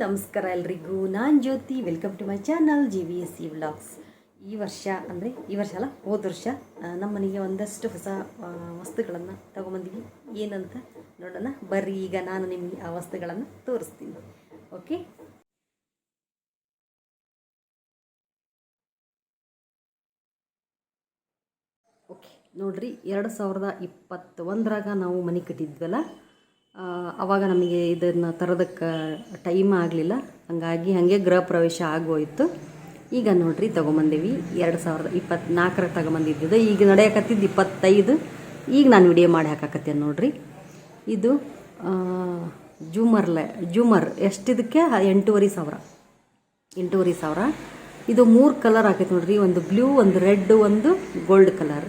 ನಮಸ್ಕಾರ ಎಲ್ರಿಗೂ. ನಾನು Jyoti welcome to my channel G V S C vlogs ಈ ವರ್ಷ ಅಂದರೆ ಈ ವರ್ಷ ಅಲ್ಲ, ಹೋದ ವರ್ಷ ನಮ್ಮ ಮನೆಗೆ ಒಂದಷ್ಟು ಹೊಸ ವಸ್ತುಗಳನ್ನು ತಗೊಂಬಂದಿವಿ. ಏನಂತ ನೋಡೋಣ. ಬರ್ರಿ, ಈಗ ನಾನು ನಿಮಗೆ ಆ ವಸ್ತುಗಳನ್ನು ತೋರಿಸ್ತೀನಿ. ಓಕೆ ಓಕೆ ನೋಡ್ರಿ, ಎರಡು ಸಾವಿರದ ಇಪ್ಪತ್ತೊಂದರಾಗ ನಾವು ಮನೆ ಕಟ್ಟಿದ್ವಲ್ಲ? ಅವಾಗ ನಮಗೆ ಇದನ್ನು ತರೋದಕ್ಕೆ ಟೈಮ್ ಆಗಲಿಲ್ಲ. ಹಂಗಾಗಿ ಹಾಗೆ ಗೃಹ ಪ್ರವೇಶ ಆಗೋಯ್ತು. ಈಗ ನೋಡ್ರಿ ತೊಗೊಂಬಂದೇವಿ ಎರಡು ಸಾವಿರದ ಇಪ್ಪತ್ನಾಲ್ಕರ ತಗೊಂಬಂದಿದ್ದು ಈಗ ನಡೆಯಕತ್ತಿದ್ದು ಇಪ್ಪತ್ತೈದು. ಈಗ ನಾನು ವಿಡಿಯೋ ಮಾಡಿ ಹಾಕಾಕತ್ತೇನೆ ನೋಡ್ರಿ. ಇದು ಜೂಮರ್ಲೆ ಜೂಮರ್ ಎಷ್ಟಿದಕ್ಕೆ? ಎಂಟೂವರೆ ಸಾವಿರ. ಎಂಟೂವರೆ ಸಾವಿರ. ಇದು ಮೂರು ಕಲರ್ ಆಕೈತೆ ನೋಡ್ರಿ. ಒಂದು ಬ್ಲೂ ಒಂದು ರೆಡ್ ಒಂದು ಗೋಲ್ಡ್ ಕಲರ್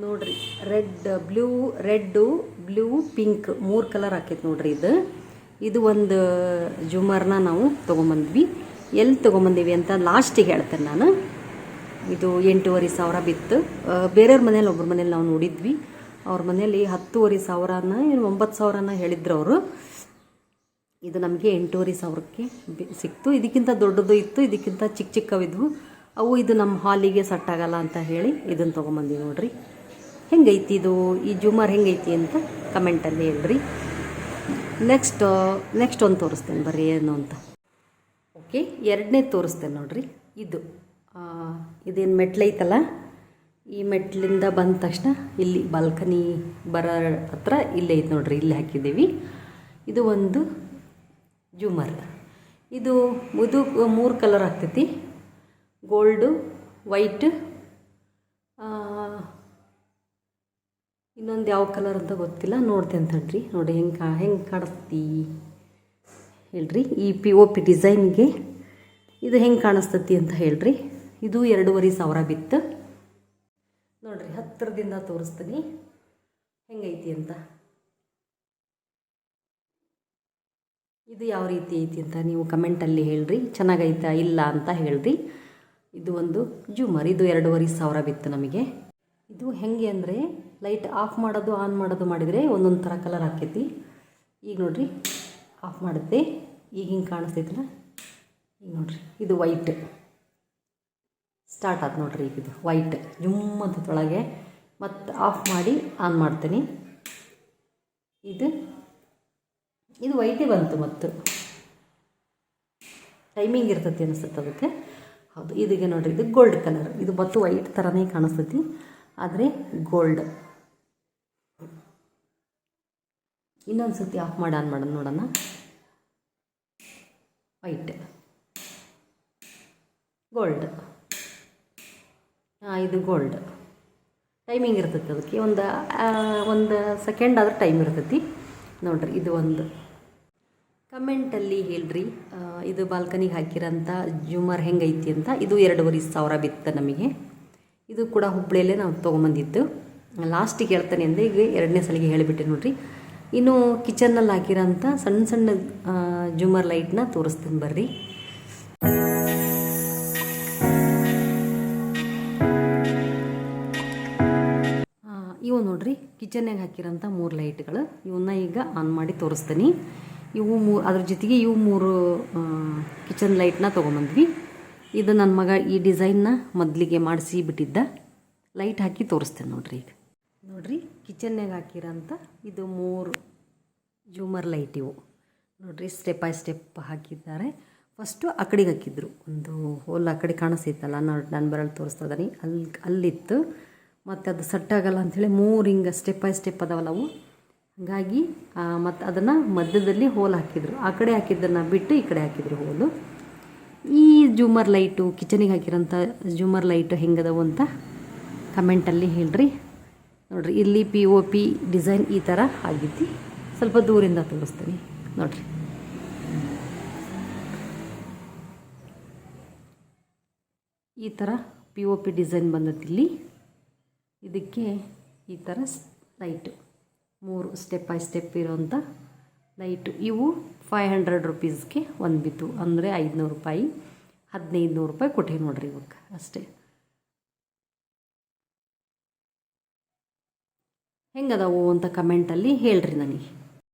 ನೋಡ್ರಿ. Red blue red blue pink ಮೂರು ಕಲರ್ ಹಾಕೈತೆ ನೋಡ್ರಿ ಇದು. ಇದು ಒಂದು ಜುಮರ್ನ ನಾವು ತೊಗೊಂಬಂದ್ವಿ. ಎಲ್ಲಿ ತೊಗೊಂಬಂದೀವಿ ಅಂತ ಲಾಸ್ಟಿಗೆ ಹೇಳ್ತೇನೆ ನಾನು. ಇದು ಎಂಟೂವರೆ ಸಾವಿರ ಬಿತ್ತು. ಆ, ಬೇರೆಯವ್ರ ಮನೇಲಿ ಒಬ್ಬರ ಮನೇಲಿ ನಾವು ನೋಡಿದ್ವಿ. ಅವ್ರ ಮನೇಲಿ ಹತ್ತುವರೆ ಸಾವಿರನ ಏನು ಒಂಬತ್ತು ಸಾವಿರನ ಹೇಳಿದ್ರು ಅವರು. ಇದು ನಮಗೆ ಎಂಟೂವರೆ ಸಾವಿರಕ್ಕೆ ಸಿಕ್ತು. ಇದಕ್ಕಿಂತ ದೊಡ್ಡದು ಇತ್ತು ಇದಕ್ಕಿಂತ ಚಿಕ್ಕ ಚಿಕ್ಕವಿದ್ವು. ಅವು ಇದು ನಮ್ಮ ಹಾಲಿಗೆ ಸೆಟ್ ಆಗಲ್ಲ ಅಂತ ಹೇಳಿ ಇದನ್ನು ತೊಗೊಂಬಂದಿವಿ ನೋಡ್ರಿ. ಹೆಂಗೈತಿ ಇದು? ಈ ಜುಮರ್ ಹೆಂಗೈತಿ ಅಂತ ಕಮೆಂಟಲ್ಲಿ ಹೇಳ್ರಿ. ನೆಕ್ಸ್ಟ್ ನೆಕ್ಸ್ಟ್ ಒಂದು ತೋರಿಸ್ತೇನೆ ಬರ್ರಿ, ಏನು ಅಂತ. ಓಕೆ ಎರಡನೇ ತೋರಿಸ್ತೇನೆ ನೋಡ್ರಿ. ಇದು ಇದೇನು ಮೆಟ್ಲೈತಲ್ಲ ಈ ಮೆಟ್ಲಿಂದ ಬಂದ ತಕ್ಷಣ ಇಲ್ಲಿ ಬಾಲ್ಕನಿ ಬರೋ ಹತ್ರ ಇಲ್ಲೇ ಐತೆ ನೋಡ್ರಿ, ಇಲ್ಲಿ ಹಾಕಿದ್ದೀವಿ. ಇದು ಒಂದು ಜೂಮರ್. ಇದು ಮುದು, ಮೂರು ಕಲರ್ ಆಗ್ತೈತಿ. ಗೋಲ್ಡು ವೈಟ್ ಇನ್ನೊಂದು ಯಾವ ಕಲರ್ ಅಂತ ಗೊತ್ತಿಲ್ಲ, ನೋಡ್ತೇನೆ ತಡ್ರಿ. ನೋಡಿ ಹೆಂಗೆ ಕಾ, ಹೆಂಗೆ ಕಾಣಿಸ್ತಿ. ಹೇಳ್ರಿ, ಈ ಪಿ ಒ ಪಿ ಡಿಸೈನ್ಗೆ ಇದು ಹೆಂಗೆ ಕಾಣಿಸ್ತತಿ ಅಂತ ಹೇಳ್ರಿ. ಇದು ಎರಡೂವರೆ ಸಾವಿರ ಬಿತ್ತು. ನೋಡ್ರಿ ಹತ್ತಿರದಿಂದ ತೋರಿಸ್ತೀನಿ. ಹೆಂಗೈತಿ ಅಂತ. ಇದು ಯಾವ ರೀತಿ ಐತಿ ಅಂತ ನೀವು ಕಮೆಂಟಲ್ಲಿ ಹೇಳ್ರಿ. ಚೆನ್ನಾಗೈತಾ ಇಲ್ಲ ಅಂತ ಹೇಳ್ರಿ. ಇದು ಒಂದು ಜೂಮರ್ ಇದು ಎರಡೂವರೆ ಸಾವಿರ ಬಿತ್ತು ನಮಗೆ. ಇದು ಹೆಂಗೆ ಅಂದರೆ ಲೈಟ್ ಆಫ್ ಮಾಡೋದು, ಆನ್ ಮಾಡೋದು ಮಾಡಿದರೆ ಒಂದೊಂದು ಥರ ಕಲರ್ ಹಾಕೈತಿ ಈಗ ನೋಡಿರಿ, ಆಫ್ ಮಾಡುತ್ತೆ. ಈಗ ಹಿಂಗೆ ಕಾಣಿಸ್ತೈತಲ್ಲ? ಈಗ ನೋಡಿರಿ, ಇದು ವೈಟ್ ಸ್ಟಾರ್ಟ್ ಆಯ್ತು ನೋಡಿರಿ ಈಗ ಇದು ವೈಟ್ ಜುಮ್ಮದೊಳಗೆ ಮತ್ತು ಆಫ್ ಮಾಡಿ ಆನ್ ಮಾಡ್ತೀನಿ. ಇದು ಇದು ವೈಟೇ ಬಂತು ಮತ್ತು. ಟೈಮಿಂಗ್ ಇರ್ತೈತಿ ಅನಿಸುತ್ತೆ ಅದಕ್ಕೆ. ಹೌದು, ಇದೀಗ ನೋಡಿರಿ, ಇದು ಗೋಲ್ಡ್ ಕಲರ್ ಇದು ಮತ್ತು ವೈಟ್ ಥರನೇ ಕಾಣಿಸ್ತೈತಿ. ಆದರೆ ಗೋಲ್ಡ್ ಇನ್ನೊಂದು ಸರ್ತಿ ಆಫ್ ಮಾಡಿ ಆನ್ ಮಾಡೋಣ, ನೋಡೋಣ. ವೈಟ್ ಗೋಲ್ಡ್ ಹಾಂ, ಇದು ಗೋಲ್ಡ್ ಟೈಮಿಂಗ್ ಇರ್ತೈತಿ ಅದಕ್ಕೆ. ಒಂದು ಒಂದು ಸೆಕೆಂಡ್ ಆದ್ರೆ ಟೈಮ್ ಇರ್ತೈತಿ. ನೋಡ್ರಿ, ಇದು ಒಂದು. ಕಮೆಂಟಲ್ಲಿ ಹೇಳ್ರಿ ಇದು ಬಾಲ್ಕನಿಗೆ ಹಾಕಿರೋಂಥ ಜೂಮರ್ ಹೆಂಗೈತಿ ಅಂತ. ಇದು ಎರಡೂವರೆ ಸಾವಿರ ಬಿತ್ತು ನಮಗೆ. ಇದು ಕೂಡ ಹುಬ್ಬಳ್ಳಿಯಲ್ಲೇ ನಾವು ತೊಗೊಂಬಂದಿದ್ದು. ಲಾಸ್ಟಿಗೆ ಹೇಳ್ತಾನೆ ಅಂದರೆ ಈಗ ಎರಡನೇ ಸಲಿಗೆ ಹೇಳಿಬಿಟ್ಟೆ ನೋಡ್ರಿ. ಇನ್ನು ಕಿಚನ್ನಲ್ಲಿ ಹಾಕಿರೋಂಥ ಸಣ್ಣ ಸಣ್ಣ ಜುಮರ್ ಲೈಟ್ನ ತೋರಿಸ್ತೀನಿ ಬರ್ರಿ. ಇವು ನೋಡ್ರಿ ಕಿಚನ್ನಾಗ ಹಾಕಿರೋಂಥ ಮೂರು ಲೈಟ್ಗಳು ಇವನ್ನ ಈಗ ಆನ್ ಮಾಡಿ ತೋರಿಸ್ತೀನಿ. ಇವು ಮೂರು ಅದ್ರ ಜೊತೆಗೆ ಇವು ಮೂರು ಕಿಚನ್ ಲೈಟ್ನ ತೊಗೊಂಬಂದ್ವಿ. ಇದು ನನ್ನ ಮಗ ಈ ಡಿಸೈನ್ನ ಮೊದಲಿಗೆ ಮಾಡಿಸಿ ಬಿಟ್ಟಿದ್ದ. ಲೈಟ್ ಹಾಕಿ ತೋರಿಸ್ತೇನೆ ನೋಡ್ರಿ ಈಗ. ನೋಡ್ರಿ ಕಿಚನ್ನಾಗ ಹಾಕಿರೋಂಥ ಇದು ಮೂರು ಜೂಮರ್ ಲೈಟ್ ಇವು. ನೋಡ್ರಿ ಸ್ಟೆಪ್ ಬೈ ಸ್ಟೆಪ್ ಹಾಕಿದ್ದಾರೆ. ಫಸ್ಟು ಆ ಕಡೆಗೆ ಹಾಕಿದ್ರು. ಒಂದು ಹೋಲ್ ಆ ಕಡೆ ಕಾಣಿಸ್ತೈತಲ್ಲ ನೋಡಿ, ನಾನು ಬರಲು ತೋರಿಸ್ತಾ ಇದ್ದೀನಿ ಅಲ್ಲಿ ಅಲ್ಲಿತ್ತು. ಮತ್ತು ಅದು ಸೆಟ್ ಆಗಲ್ಲ ಅಂಥೇಳಿ ಮೂರು ಹಿಂಗೆ ಸ್ಟೆಪ್ ಬೈ ಸ್ಟೆಪ್ ಅದಾವಲ್ಲ ಅವು. ಹಾಗಾಗಿ ಮತ್ತು ಅದನ್ನು ಮಧ್ಯದಲ್ಲಿ ಹೋಲ್ ಹಾಕಿದ್ರು. ಆ ಕಡೆ ಹಾಕಿದ್ದನ್ನು ಬಿಟ್ಟು ಈ ಕಡೆ ಹಾಕಿದ್ರು ಹೋಲು. ಈ ಜೂಮರ್ ಲೈಟು ಕಿಚನಿಗೆ ಹಾಕಿರೋಂಥ ಜೂಮರ್ ಲೈಟು ಹೆಂಗದವು ಅಂತ ಕಮೆಂಟಲ್ಲಿ ಹೇಳ್ರಿ. ನೋಡ್ರಿ, ಇಲ್ಲಿ ಪಿ ಒ ಪಿ ಡಿಸೈನ್ ಈ ಥರ ಆಗಿದ್ದು. ಸ್ವಲ್ಪ ದೂರಿಂದ ತೋರಿಸ್ತೀನಿ. ನೋಡ್ರಿ. ಈ ಥರ ಪಿ ಒ ಪಿ ಡಿಸೈನ್ ಬಂದದ್ದು ಇಲ್ಲಿ. ಇದಕ್ಕೆ ಈ ಥರ ಲೈಟು ಮೂರು ಸ್ಟೆಪ್ ಬೈ ಸ್ಟೆಪ್ ಇರೋಂಥ ಲೈಟು ಇವು ಫೈವ್ ಹಂಡ್ರೆಡ್ ರುಪೀಸ್ಗೆ ಒಂದು ಬಿತ್ತು. ಅಂದರೆ ಐದುನೂರು ರೂಪಾಯಿ ಹದಿನೈದು ನೂರು ರೂಪಾಯಿ ಕೊಟ್ಟೆ ನೋಡ್ರಿ ಇವಕ್ಕೆ ಅಷ್ಟೇ. ಹೆಂಗದಾವು ಅಂತ ಕಮೆಂಟಲ್ಲಿ ಹೇಳ್ರಿ ನನಗೆ.